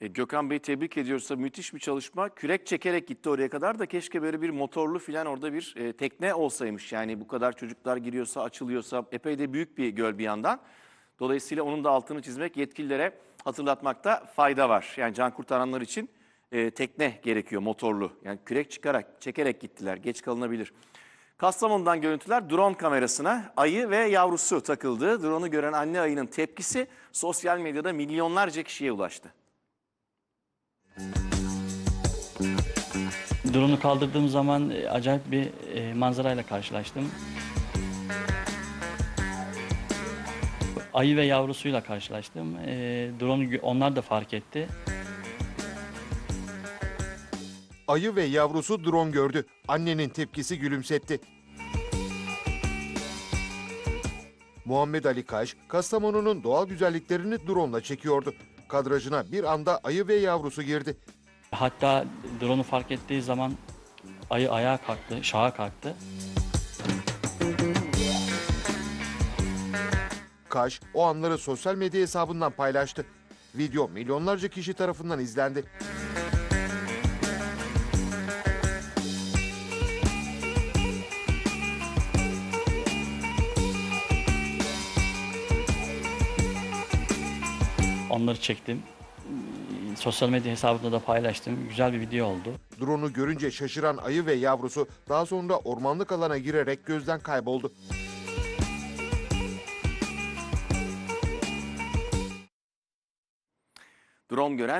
E, Gökhan Bey tebrik ediyoruz. Tabii müthiş bir çalışma. Kürek çekerek gitti oraya kadar da keşke böyle bir motorlu filan orada bir e, tekne olsaymış. Yani bu kadar çocuklar giriyorsa, açılıyorsa epey de büyük bir göl bir yandan. Dolayısıyla onun da altını çizmek yetkililere hatırlatmakta fayda var. Yani can kurtaranlar için e, tekne gerekiyor motorlu. Yani kürek çıkarak, çekerek gittiler. Geç kalınabilir. Kastamonu'dan görüntüler drone kamerasına ayı ve yavrusu takıldı. Drone'u gören anne ayının tepkisi sosyal medyada milyonlarca kişiye ulaştı. Drone'u kaldırdığım zaman e, acayip bir e, manzarayla karşılaştım. Ayı ve yavrusuyla karşılaştım. E, drone'u onlar da fark etti. Ayı ve yavrusu drone gördü. Annenin tepkisi gülümsetti. Muhammed Ali Kaş, Kastamonu'nun doğal güzelliklerini drone'la çekiyordu. Kadrajına bir anda ayı ve yavrusu girdi. Hatta drone'u fark ettiği zaman ayı ayağa kalktı, şaha kalktı. Kaş o anları sosyal medya hesabından paylaştı. Video milyonlarca kişi tarafından izlendi. Onları çektim. Sosyal medya hesabında da paylaştım. Güzel bir video oldu. Drone'u görünce şaşıran ayı ve yavrusu daha sonra ormanlık alana girerek gözden kayboldu. Drone gören